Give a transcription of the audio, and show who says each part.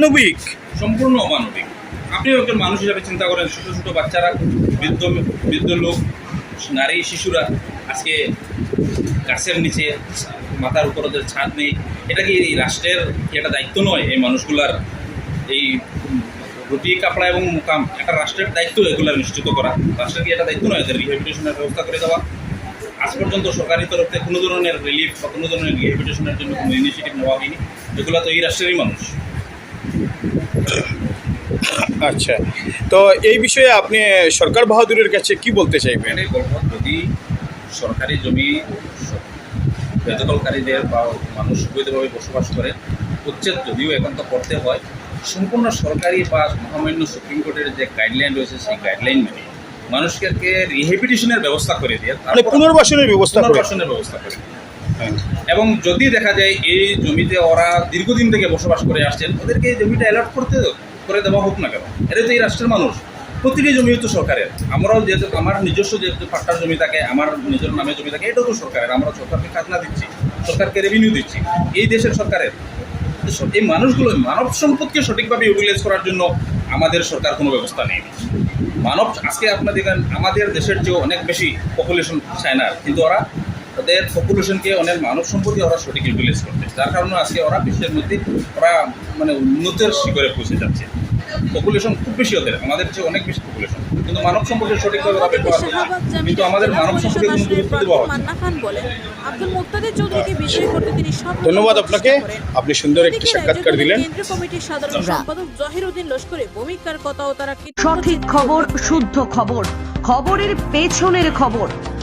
Speaker 1: অমানবিক,
Speaker 2: সম্পূর্ণ অমানবিক। আপনি একজন মানুষ হিসাবে চিন্তা করেন, ছোট ছোট বাচ্চারা, বৃদ্ধ বৃদ্ধ লোক, নারী, শিশুরা, আজকে গাছের নিচে, মাথার উপর ওদের ছাদ নেই। এটা কি এই রাষ্ট্রের কি একটা দায়িত্ব নয়, এই মানুষগুলার এই রুটি কাপড়া এবং মুকাম, একটা রাষ্ট্রের দায়িত্ব এগুলো নিশ্চিত করা? রাষ্ট্রের কি এটা দায়িত্ব নয়, এদের রিহেবিলিটেশনের ব্যবস্থা করে দেওয়া? আজ পর্যন্ত সরকারি তরফ থেকে কোনো ধরনের রিলিফ বা কোনো ধরনের রিহেবিলিটেশনের জন্য কোনো ইনিশিয়েটিভ নেওয়া হয়নি। এগুলো তো এই রাষ্ট্রেরই মানুষ।
Speaker 1: আচ্ছা। তো এই বিষয়ে আপনি সরকার বাহাদুরের কাছে কি বলতে চাইবেন?
Speaker 2: যদি সরকারি জমি বেদখলকারীদের বা মানুষ অবৈধভাবে বসবাস করে উচ্ছেদ যদিও এখন তো করতে হয় সম্পূর্ণ সরকারি বা মহামান্য সুপ্রিম কোর্টের যে গাইডলাইন রয়েছে সেই গাইডলাইন মেনে মানুষকে রিহেবিলিটেশনের ব্যবস্থা করে দিয়ে
Speaker 1: পুনর্বাসনের ব্যবস্থা করে।
Speaker 2: পুনর্বাসনের ব্যবস্থা করে। এবং যদি দেখা যায় এই জমিতে ওরা দীর্ঘদিন থেকে বসবাস করে আসছেন, ওদেরকে এই জমিটা অ্যালার্ট করতে করে দেওয়া হোক না কেন? এটা তো এই রাষ্ট্রের মানুষ। প্রতিটি জমি তো সরকারের। আমরাও যেহেতু, আমার নিজস্ব যেহেতু পাট্টার জমি থাকে, আমার নিজের নামে জমি থাকে, এটাও তো সরকারের। আমরা সরকারকে খাজনা দিচ্ছি, সরকারকে রেভিনিউ দিচ্ছি। এই দেশের সরকারের। এই মানুষগুলো মানব সম্পদকে সঠিকভাবে ইউটিলাইজ করার জন্য আমাদের সরকার কোনো ব্যবস্থা নেই। মানব, আজকে আপনার দেখেন আমাদের দেশের চেয়েও অনেক বেশি পপুলেশন চায়নার কিন্তু ওরা ওদের পপুলেশনকে অনেক মানব সম্পদকে ওরা সঠিক ইউটিলাইজ করতে যার কারণে আজকে ওরা বিশ্বের মধ্যে ওরা মানে উন্নতের শিখরে পৌঁছে যাচ্ছে। পপুলেশন খুব বেশি ওদের আমাদের চেয়ে অনেক বেশি পপুলেশন কিন্তু মানব সম্পদকে সঠিকভাবে ওরা ব্যবহার করছে
Speaker 3: জামিনের
Speaker 2: কিন্তু আমাদের মানব সম্পদকে কোনো গুরুত্ব দেওয়া হচ্ছে না।
Speaker 3: মান্না খান বলেন আব্দুল মুক্তাদির চৌধুরীকে বিজয়ী করতে তিনি সব
Speaker 1: ধন্যবাদ আপনাকে। আপনি সুন্দর একটি সাক্ষাৎকার দিলেন।
Speaker 3: কেন্দ্রীয় কমিটির সাধারণ সম্পাদক জহিরুদ্দিন লস্করের ভূমিকার কথাও তারা কৃতজ্ঞ
Speaker 4: সঠিক খবর শুদ্ধ খবর খবরের পেছনের খবর।